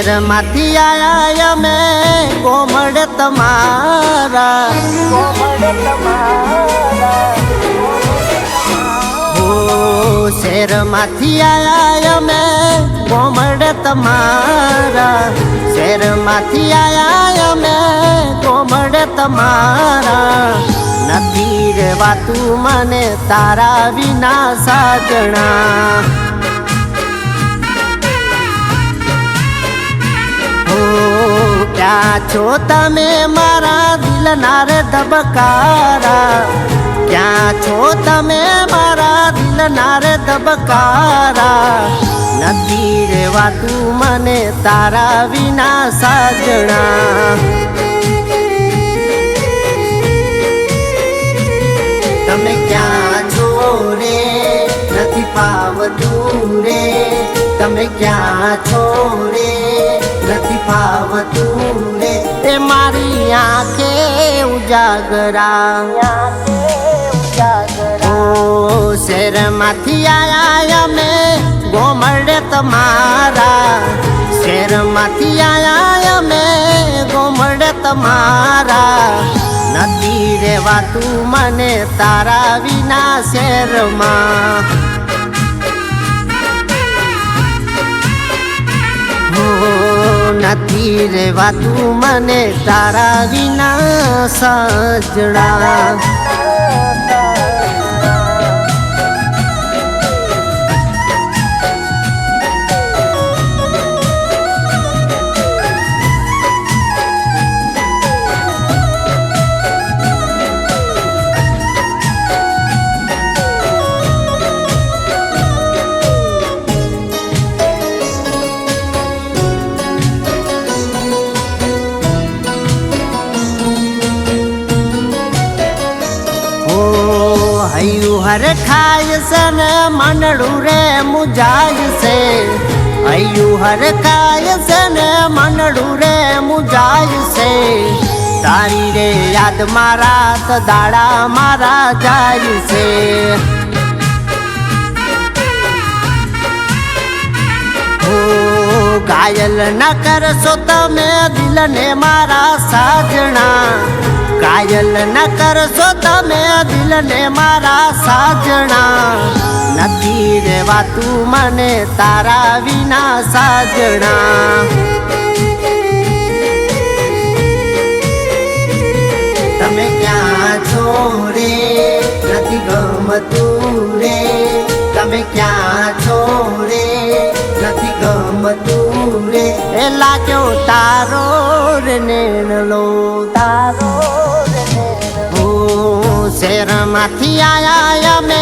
શહેરમાંથી આયા અમે. કોમળ તમારા. હો શહેરમાંથી આયા અમે. કોમળ તમારા. શહેરમાંથી આયા અમે. કોમળ તમારા. નથી રેવાતું મને તારા વિના સાજણા ક્યાં છો તમે મારા દિલના રે ધબકારા, ક્યાં છો તમે મારા દિલના રે ધબકારા? નથી રેવાતું મને તારા વિના સાજણા. તમે ક્યાં છો રે? નથી પાવતું રે. તમે ક્યાં છો રે? આંખે ઉજાગરા. ઓ શહેરમાંથી આયા અમે ગોમડે તમારા. શહેરમાંથી આયા અમે ગોમડે તમારા. નથી રેવાતું મને તારા વિના શેરમાં. હો નથી રેવાતું મને તારા વિના સજડા. હૈયું હર ખાય છે ને મનડું રે મુજાય છે. અયું હરખાય ને મનડું રે મુજાય છે. તારી રે યાદ મારા તો દાડા મારા જાય છે. ઘાયલ ના કરશો તમે દિલને મારા સાજણા ઘાયલ ન કરશો તમે દિલને મારા સાજણા. નથી રેવા તું મને તારા વિના સાજણા. તમે ક્યાં છો રે? નથી ગમતું રે. તમે ક્યાં છો રે? નથી ગમતું રે. એ લાગ્યો તારો રે નેણલો. તારો શહેરમાંથી આયા અમે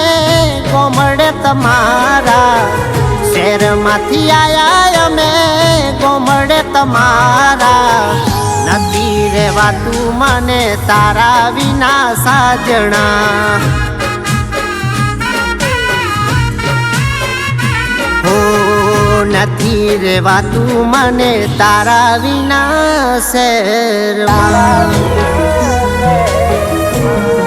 ગોમડે તમારા. શહેરમાંથી આયા અમે ગોમડે તમારા. નથી રેવાતું મને તારા વિના સાજણા. નથી રેવા તું મને તારા વિના શેરમાં ઓ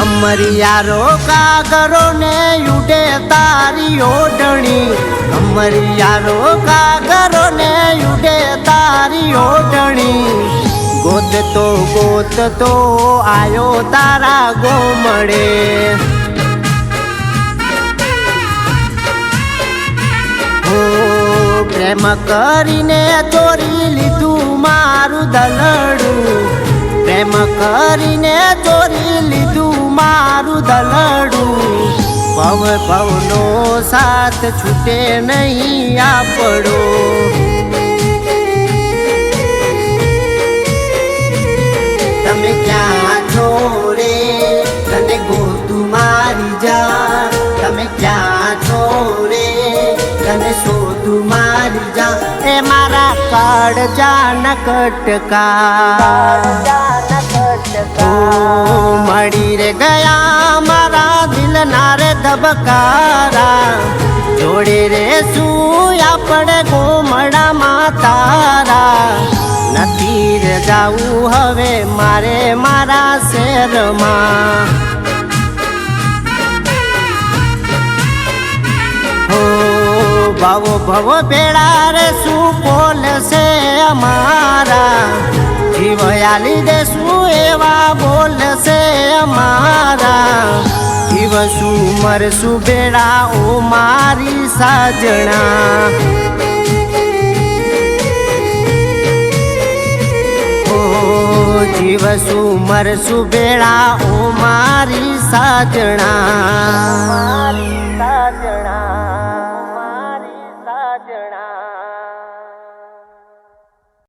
કમરિયારો કાગરો ને ઉડે તારી ઓઢણી. કમરિયારો કાગરો ને ઉડે તારી ઓઢણી. ગોતતો ગોતતો આયો તારા ગોમડે. ઓ પ્રેમ કરીને ચોરી લીધું મારું દલડું. પ્રેમ કરીને મારું દલડું. ભવ ભવનો સાથ છૂટે નહીં આપડો તમે ક્યાં છો રે? તને ગોતું મારી જા તમે ક્યાં છો રે? તને શોધું મારી જા એ મારા કાળ જાન કટકા મળી રે ગયા મારા દિલના રે ધબકારા. જોડે રે શું આપણે ગોમડામાં તારા નથી રે જાવું હવે મારે મારા શહેરમાં ભાવો ભવો ભેળા રે, શું બોલશે અમારા? જીવયાલી દેશું એવા બોલશે અમારા. જીવ શું મરશું બેડા ઓ મારી સાજણા. જીવશું, મરશું બેડા ઓ મારી સાજણા સાજણા.